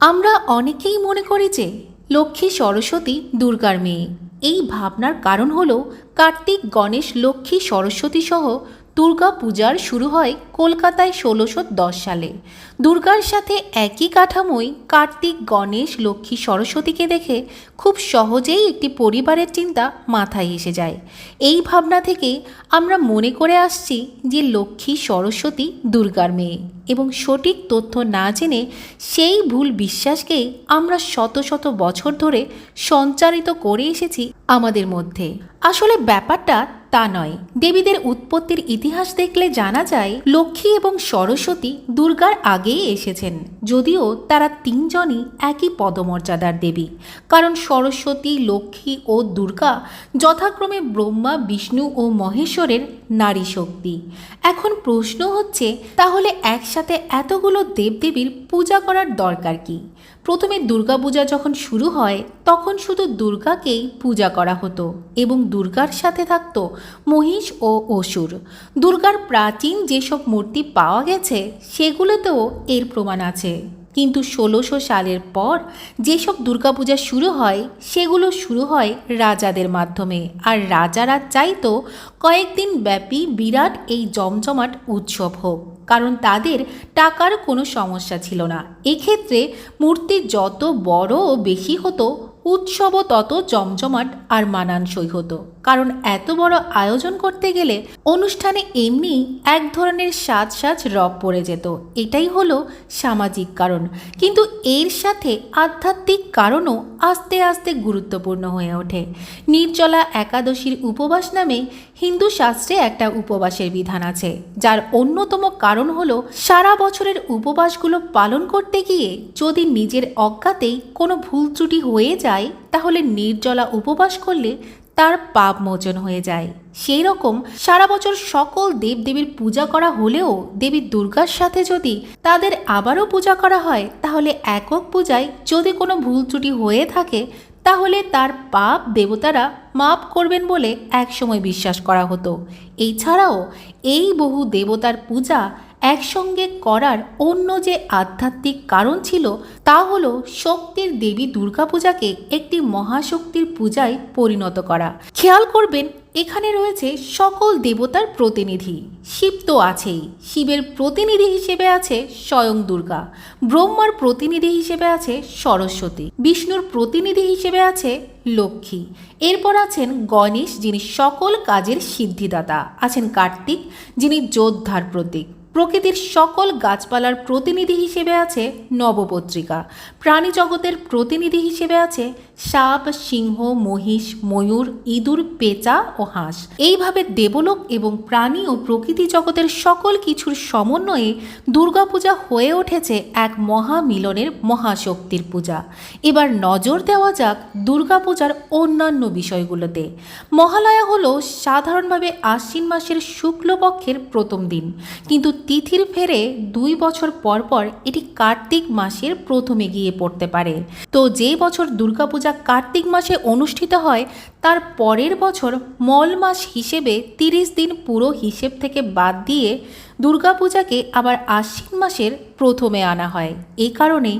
আমরা অনেকেই মনে করি যে লক্ষ্মী সরস্বতী দুর্গার মেয়ে। এই ভাবনার কারণ হল কার্তিক, গণেশ, লক্ষ্মী, সরস্বতী সহ দুর্গা পূজার শুরু হয় কলকাতায় ষোলোশো দশ সালে। দুর্গার সাথে একই কাঠামোয় কার্তিক, গণেশ, লক্ষ্মী, সরস্বতীকে দেখে খুব সহজেই একটি পরিবারের চিন্তা মাথায় এসে যায়। এই ভাবনা থেকে আমরা মনে করে আসছি যে লক্ষ্মী, সরস্বতী দুর্গার মেয়ে এবং সঠিক তথ্য না জেনে সেই ভুল বিশ্বাসকেই আমরা শত শত বছর ধরে সঞ্চারিত করে এসেছি আমাদের মধ্যে। আসলে ব্যাপারটা তা নয়। দেবীদের উৎপত্তির ইতিহাস দেখলে জানা যায়, লক্ষ্মী এবং সরস্বতী দুর্গার আগেই এসেছেন। যদিও তারা তিনজনই একই পদমর্যাদার দেবী। কারণ সরস্বতী, লক্ষ্মী ও দুর্গা যথাক্রমে ব্রহ্মা, বিষ্ণু ও মহেশ্বরের নারী শক্তি। এখন প্রশ্ন হচ্ছে, তাহলে একসাথে এতগুলো দেবদেবীর পূজা করার দরকার কি? প্রথমে দুর্গাপূজা যখন শুরু হয়, তখন শুধু দুর্গাকেই পূজা করা হতো এবং দুর্গার সাথে থাকত মহিষ ও অসুর। দুর্গার প্রাচীন যেসব মূর্তি পাওয়া গেছে, সেগুলোতেও এর প্রমাণ আছে। কিন্তু ষোলোশো সালের পর যেসব দুর্গাপূজা শুরু হয়, সেগুলো শুরু হয় রাজাদের মাধ্যমে। আর রাজারা চাইতো কয়েকদিন ব্যাপী বিরাট এই জমজমাট উৎসব হোক। কারণ তাদের টাকার কোনো সমস্যা ছিল না। এক্ষেত্রে মূর্তি যত বড় ও বেশি হতো উৎসবও তত জমজমাট আর মানানসই হতো। কারণ এত বড় আয়োজন করতে গেলে অনুষ্ঠানে এমনি এক ধরনের সাজ সাজ রব পড়ে যেত। এটাই হলো সামাজিক কারণ। কিন্তু এর সাথে আধ্যাত্মিক কারণও আস্তে আস্তে গুরুত্বপূর্ণ হয়ে ওঠে। নির্জলা একাদশীর উপবাস নামে হিন্দু শাস্ত্রে একটা উপবাসের বিধান আছে, যার অন্যতম কারণ হলো সারা বছরের উপবাসগুলো পালন করতে গিয়ে যদি নিজের অজ্ঞাতেই কোনো ভুল ত্রুটি হয়ে যায় তাহলে নির্জলা উপবাস করলে তার পাপ মোচন হয়ে যায়। সেই রকম সারা বছর সকল দেবদেবীর পূজা করা হলেও দেবী দুর্গার সাথে যদি তাদের আবারও পূজা করা হয়, তাহলে একক পূজায় যদি কোনো ভুল ত্রুটি হয়ে থাকে, তাহলে তার পাপ দেবতারা মাপ করবেন বলে একসময় বিশ্বাস করা হতো। এছাড়াও এই বহু দেবতার পূজা একসঙ্গে করার অন্য যে আধ্যাত্মিক কারণ ছিল, তা হল শক্তির দেবী দুর্গাপূজাকে একটি মহাশক্তির পূজায় পরিণত করা। খেয়াল করবেন, এখানে রয়েছে সকল দেবতার প্রতিনিধি। শিব তো আছেই। শিবের প্রতিনিধি হিসেবে আছে স্বয়ং দুর্গা। ব্রহ্মার প্রতিনিধি হিসেবে আছে সরস্বতী। বিষ্ণুর প্রতিনিধি হিসেবে আছে লক্ষ্মী। এরপর আছেন গণেশ, যিনি সকল কাজের সিদ্ধিদাতা। আছেন কার্তিক, যিনি যোদ্ধার প্রতীক। প্রকৃতির সকল গাছপালার প্রতিনিধি হিসেবে আছে নবপত্রিকা। প্রাণী জগতের প্রতিনিধি হিসেবে আছে সাপ, সিংহ, মহিষ, ময়ূর, ইঁদুর, পেঁচা ও হাঁস। এইভাবে দেবলোক এবং প্রাণী ও প্রকৃতি জগতের সকল কিছুর সমন্বয়ে দুর্গাপূজা হয়ে উঠেছে এক মহামিলনের মহাশক্তির পূজা। এবার নজর দেওয়া যাক দুর্গাপূজার অন্যান্য বিষয়গুলোতে। মহালয়া হলো সাধারণভাবে আশ্বিন মাসের শুক্লপক্ষের প্রথম দিন। কিন্তু তিথির ফেরে দুই বছর পর পর এটি কার্তিক মাসের প্রথমে গিয়ে পড়তে পারে। তো যে বছর দুর্গাপূজা কার্তিক মাসে অনুষ্ঠিত হয়, তার পরের বছর মল মাস হিসেবে তিরিশ দিন পুরো হিসেব থেকে বাদ দিয়ে দুর্গাপূজাকে আবার আশ্বিন মাসের প্রথমে আনা হয়। এই কারণে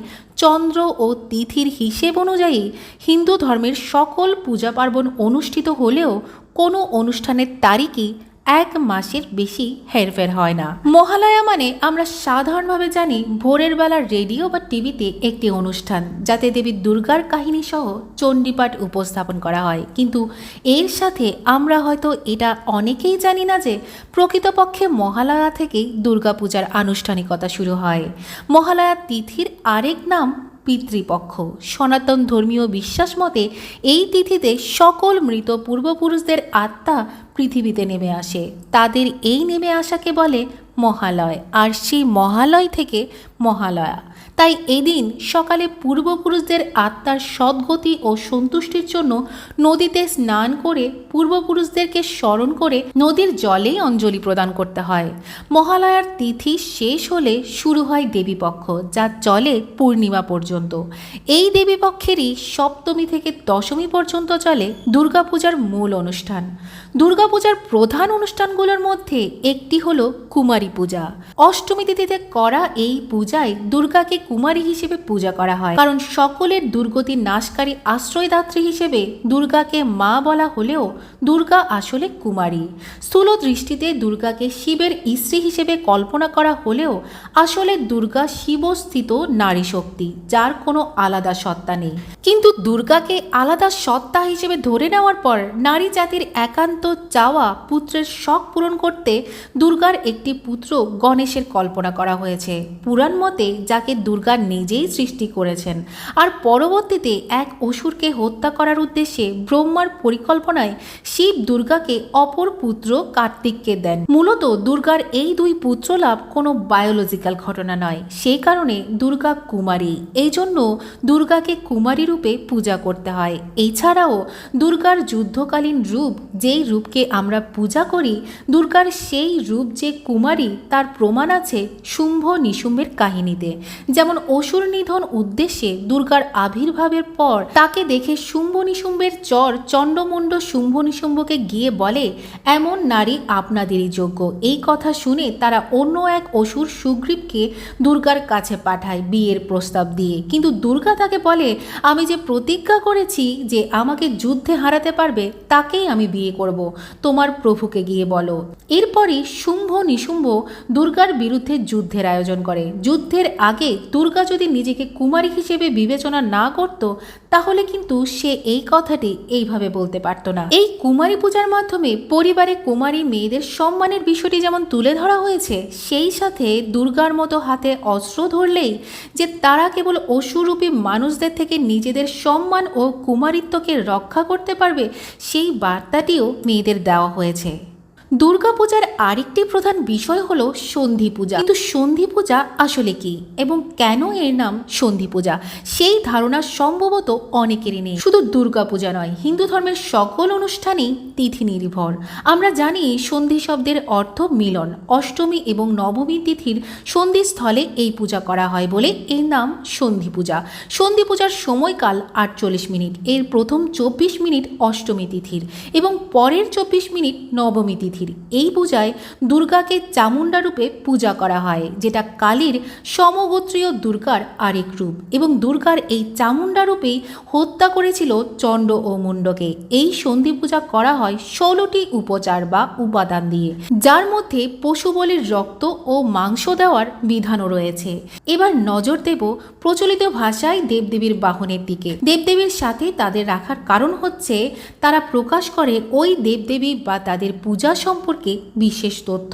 চন্দ্র ও তিথির হিসেব অনুযায়ী হিন্দু ধর্মের সকল পূজা পার্বণ অনুষ্ঠিত হলেও কোনো অনুষ্ঠানের তারিখই এক মাসের বেশি হেরফের হয় না। মহালয়া মানে আমরা সাধারণভাবে জানি ভোরের বেলা রেডিও বা টিভিতে একটি অনুষ্ঠান, যাতে দেবী দুর্গার কাহিনী সহ চণ্ডীপাঠ উপস্থাপন করা হয়। কিন্তু এর সাথে আমরা হয়তো এটা অনেকেই জানি না যে প্রকৃতপক্ষে মহালয়া থেকেই দুর্গাপূজার আনুষ্ঠানিকতা শুরু হয়। মহালয়া তিথির আরেক নাম পিতৃপক্ষ। সনাতন ধর্মীয় বিশ্বাস মতে এই তিথিতে সকল মৃত পূর্বপুরুষদের আত্মা পৃথিবীতে নেমে আসে। তাদের এই নেমে আসাকে বলে মহালয়। আর সেই মহালয় থেকে মহালয়া। তাই এদিন সকালে পূর্বপুরুষদের আত্মার সদ্গতি ও সন্তুষ্টির জন্য নদীতে স্নান করে পূর্বপুরুষদেরকে স্মরণ করে নদীর জলেই অঞ্জলি প্রদান করতে হয়। মহালয়ার তিথি শেষ হলে শুরু হয় দেবীপক্ষ, যা চলে পূর্ণিমা পর্যন্ত। এই দেবীপক্ষেরই সপ্তমী থেকে দশমী পর্যন্ত চলে দুর্গাপূজার মূল অনুষ্ঠান। দুর্গাপূজার প্রধান অনুষ্ঠানগুলোর মধ্যে একটি হলো কুমারী পূজা। অষ্টমী তিথিতে করা এই পূজায় দুর্গাকে কুমারী হিসেবে পূজা করা হয়। কারণ সকলের দুর্গতি নাশকারী আশ্রয়দাত্রী হিসেবে দুর্গাকে মা বলা হলেও দুর্গা আসলে কুমারী। স্থূল দৃষ্টিতে দুর্গাকে শিবের স্ত্রী হিসেবে কল্পনা করা হলেও আসলে দুর্গা শিবস্থিত নারী শক্তি যার কোনো আলাদা সত্তা নেই। কিন্তু দুর্গাকে আলাদা সত্তা হিসেবে ধরে নেওয়ার পর নারী জাতির একান্ত চাওয়া পুত্রের শখ পূরণ করতে দুর্গার একটি পুত্র গণেশের কল্পনা করা হয়েছে। পুরাণ মতে যাকে দুর্গা নিজেই সৃষ্টি করেছেন। আর পরবর্তীতে এক অসুরকে হত্যা করার উদ্দেশ্যে ব্রহ্মার পরিকল্পনায় শিব দুর্গাকে অপর পুত্র কার্তিককে দেন। মূলত দুর্গার এই দুই পুত্র লাভ কোনো বায়োলজিক্যাল ঘটনা নয়। সেই কারণে দুর্গা কুমারী। এই জন্য দুর্গাকে কুমারী রূপে পূজা করতে হয়। এছাড়াও দুর্গার যুদ্ধকালীন রূপ যেই রূপকে আমরা পূজা করি, দুর্গার সেই রূপ যে কুমারী, তার প্রমাণ আছে শুম্ভ নিশুম্ভের কাহিনীতে। যেমন অসুর নিধন উদ্দেশ্যে দুর্গার আবির্ভাবের পর তাকে দেখে শুম্ভ নিশুম্ভের চর চণ্ডমুণ্ড শুম্ভ নিশুম্ভকে গিয়ে বলে, এমন নারী আপনাদেরই যোগ্য। এই কথা শুনে তারা অন্য এক অসুর সুগ্রীবকে দুর্গার কাছে পাঠায় বিয়ের প্রস্তাব দিয়ে। কিন্তু দুর্গা তাকে বলে, আমি যে প্রতিজ্ঞা করেছি যে আমাকে যুদ্ধে হারাতে পারবে, তাকেই আমি বিয়ে করব। তোমার প্রভুকে গিয়ে বলো। এরপরই শুম্ভ নিশুম্ভ দুর্গার বিরুদ্ধে যুদ্ধের আয়োজন করে। যুদ্ধের আগে দুর্গা যদি নিজেকে কুমারী হিসেবে বিবেচনা না করত, তাহলে কিন্তু সে এই কথাটি এইভাবে বলতে পারত না। এই কুমারী পূজার মাধ্যমে পরিবারে কুমারী মেয়েদের সম্মানের বিষয়টি যেমন তুলে ধরা হয়েছে, সেই সাথে দুর্গার মতো হাতে অস্ত্র ধরলেই যে তারা কেবল অসুরূপী মানুষদের থেকে নিজেদের সম্মান ও কুমারিত্বকে রক্ষা করতে পারবে, সেই বার্তাটিও মেয়েদের দেওয়া হয়েছে। দুর্গাপূজার আরেকটি প্রধান বিষয় হলো সন্ধি পূজা কিন্তু সন্ধি পূজা আসলে কি? এবং কেন এর নাম সন্ধি পূজা সেই ধারণা সম্ভবত অনেকেরই নেই। শুধু দুর্গাপূজা নয়, হিন্দু ধর্মের সকল অনুষ্ঠানেই তিথি নির্ভর। আমরা জানি সন্ধি শব্দের অর্থ মিলন। অষ্টমী এবং নবমী তিথির সন্ধিস্থলে এই পূজা করা হয় বলে এর নাম সন্ধি পূজা সন্ধি পূজার সময়কাল আটচল্লিশ মিনিট, এর প্রথম চব্বিশ মিনিট অষ্টমী তিথির এবং পরের চব্বিশ মিনিট নবমী তিথির এই পূজায় দুর্গাকে চামুণ্ডা রূপে পূজা করা হয়, যেটা কালীর সমগোত্রীয় দুর্গার আরেক রূপ এবং দুর্গার এই চামুণ্ডা রূপেই হত্যা করেছিল চণ্ড ও মুণ্ডকে। এই সন্ধি পূজা করা হয় ষোলোটি উপচার বা উপাদান দিয়ে, যার মধ্যে পশু বলির রক্ত ও মাংস দেওয়ার বিধানও রয়েছে। এবার নজর দেব প্রচলিত ভাষায় দেবদেবীর বাহনের দিকে। দেবদেবীর সাথে তাদের রাখার কারণ হচ্ছে, তারা প্রকাশ করে ওই দেবদেবী বা তাদের পূজা সম্পর্কে বিশেষ তথ্য,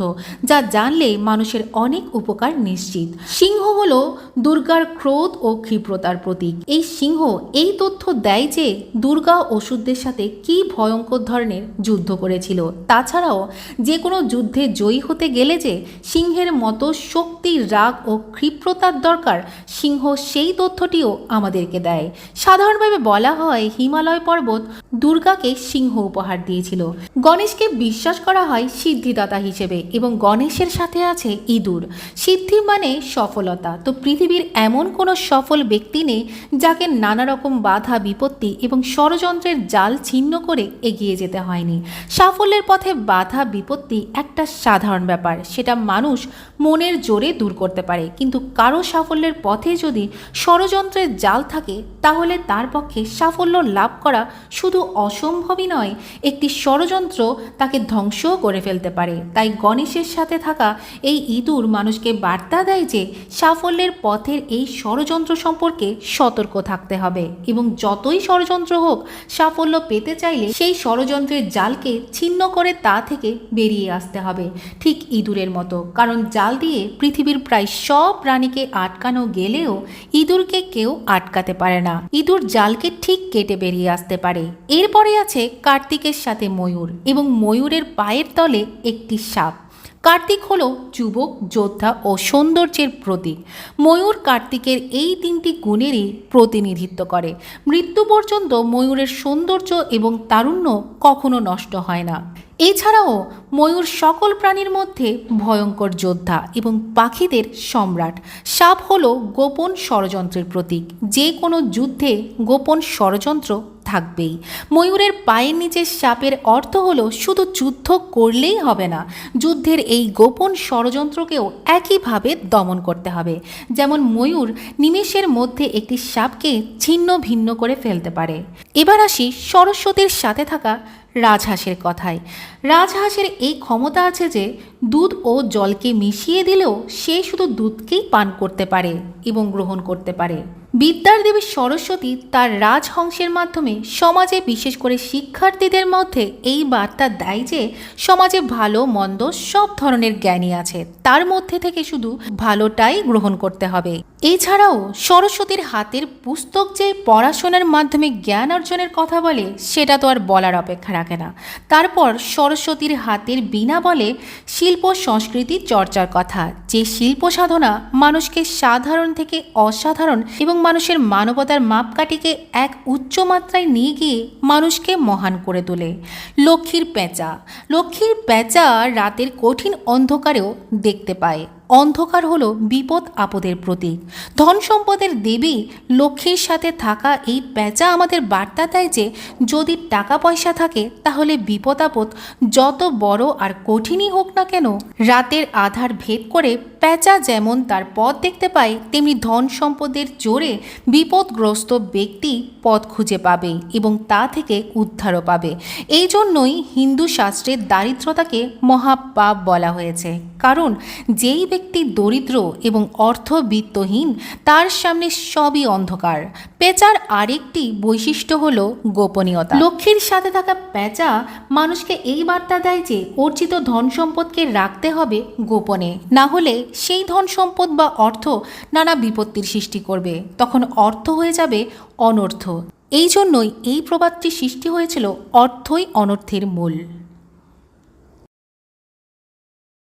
যা জানলে মানুষের অনেক উপকার নিশ্চিত। সিংহ হলো দুর্গার ক্রোধ ও ক্ষিপ্রতার প্রতীক। এই সিংহ এই তথ্য দেয় যে দুর্গা ওষুধদের সাথে কি ভয়ঙ্কর ধরনের যুদ্ধ করেছিল। তাছাড়াও যে কোনো যুদ্ধে জয়ী হতে গেলে যে সিংহের মতো শক্তি, রাগ ও ক্ষিপ্রতার দরকার, সিংহ সেই তথ্যটিও আমাদেরকে দেয়। সাধারণভাবে বলা হয় হিমালয় পর্বত দুর্গাকে সিংহ উপহার দিয়েছিল। গণেশকে বিশ্বাস করা হয় সিদ্ধিদাতা হিসেবে এবং গণেশের সাথে আছে ইঁদুর। সিদ্ধি মানে সফলতা। তো পৃথিবীর এমন কোনো সফল ব্যক্তি নেই যাকে নানা রকম বাধা, বিপত্তি এবং ষড়যন্ত্রের জাল ছিন্ন করে এগিয়ে যেতে হয়নি। সাফল্যের পথে বাধা, বিপত্তি একটা সাধারণ ব্যাপার। সেটা মানুষ মনের জোরে দূর করতে পারে। কিন্তু কারও সাফল্যের পথে যদি ষড়যন্ত্রের জাল থাকে, তাহলে তার পক্ষে সাফল্য লাভ করা শুধু অসম্ভবই নয়, একটি ষড়যন্ত্র তাকে ধ্বংসও করে ফেলতে পারে। তাই গণেশের সাথে থাকা এই ইঁদুর মানুষকে বার্তা দেয় যে সাফল্যের পথের এই ষড়যন্ত্র সম্পর্কে সতর্ক থাকতে হবে এবং যতই ষড়যন্ত্র হোক, সাফল্য পেতে চাইলে সেই ষড়যন্ত্রের জালকে ছিন্ন করে তা থেকে বেরিয়ে আসতে হবে, ঠিক ইঁদুরের মতো। কারণ জাল দিয়ে পৃথিবীর প্রায় সব প্রাণীকে আটকানো গেলেও ইঁদুরকে কেউ আটকাতে পারে না। ইঁদুর জালকে ঠিক কেটে বেরিয়ে আসতে পারে। এরপরে আছে কার্তিকের সাথে ময়ূর এবং ময়ূরের পায়ের তলে একটি সাপ। কার্তিক হলো যুবক, যোদ্ধা ও সৌন্দর্যের প্রতীক। ময়ূর কার্তিকের এই তিনটি গুণেরই প্রতিনিধিত্ব করে। মৃত্যু পর্যন্ত ময়ূরের সৌন্দর্য এবং তারুণ্য কখনো নষ্ট হয় না। এছাড়াও ময়ূর সকল প্রাণীর মধ্যে ভয়ঙ্কর যোদ্ধা এবং পাখিদের সম্রাট। সাপ হলো গোপন ষড়যন্ত্রের প্রতীক। যে কোনো যুদ্ধে গোপন ষড়যন্ত্র থাকবেই। ময়ূরের পায়ের নিচে সাপের অর্থ হলো শুধু যুদ্ধ করলেই হবে না, যুদ্ধের এই গোপন ষড়যন্ত্রকেও একইভাবে দমন করতে হবে। যেমন ময়ূর নিমেষের মধ্যে একটি সাপকে ছিন্ন ভিন্ন করে ফেলতে পারে। এবার আসি সরস্বতীর সাথে থাকা রাজহাঁসের কথায়। রাজহাঁসের এই ক্ষমতা আছে যে, দুধ ও জলকে মিশিয়ে দিলেও সে শুধু দুধকেই পান করতে পারে এবং গ্রহণ করতে পারে। বিদ্যার দেবী সরস্বতী তার রাজহংসের মাধ্যমে সমাজে বিশেষ করে শিক্ষার্থীদের মধ্যে এই বার্তা দেয় যে, সমাজে ভালো, মন্দ সব ধরনের জ্ঞানী আছে। তার মধ্যে থেকে শুধু ভালোটাই গ্রহণ করতে হবে। এছাড়াও সরস্বতীর হাতের পুস্তক যে পড়াশোনার মাধ্যমে জ্ঞান অর্জনের কথা বলে, সেটা তো আর বলার অপেক্ষা রাখে না। তারপর সরস্বতীর হাতের বিনা বলে শিল্প সংস্কৃতি চর্চার কথা। যে শিল্প সাধনা মানুষকে সাধারণ থেকে অসাধারণ এবং মানুষের মানবতার মাপকাঠিকে এক উচ্চ মাত্রায় নিয়ে গিয়ে মানুষকে মহান করে তোলে। লক্ষ্মীর পেঁচা। লক্ষ্মীর পেঁচা রাতের কঠিন অন্ধকারেও দেখতে পায়। অন্ধকার হলো বিপদ আপদের প্রতীক। ধন সম্পদের দেবী লক্ষ্মীর সাথে থাকা এই পেঁচা আমাদের বার্তা দেয় যে, যদি টাকা পয়সা থাকে, তাহলে বিপদ আপদ যত বড় আর কঠিনই হোক না কেন, রাতের আধার ভেদ করে পেঁচা যেমন তার পথ দেখতে পায়, তেমনি ধন সম্পদের জোরে বিপদগ্রস্ত ব্যক্তি পথ খুঁজে পাবে এবং তা থেকে উদ্ধারও পাবে। এই জন্যই হিন্দু শাস্ত্রে দারিদ্রতাকে মহাপাপ বলা হয়েছে। কারণ যেই ব্যক্তি দরিদ্র এবং অর্থবিত্তহীন, তার সামনে সবই অন্ধকার। পেঁচার আরেকটি বৈশিষ্ট্য হল গোপনীয়তা। লক্ষ্মীর সাথে থাকা পেঁচা মানুষকে এই বার্তা দেয় যে, অর্জিত ধন সম্পদকে রাখতে হবে গোপনে। না হলে সেই ধন সম্পদ বা অর্থ নানা বিপত্তির সৃষ্টি করবে। তখন অর্থ হয়ে যাবে অনর্থ। এই জন্যই এই প্রবাদটি সৃষ্টি হয়েছিল অর্থই অনর্থের মূল।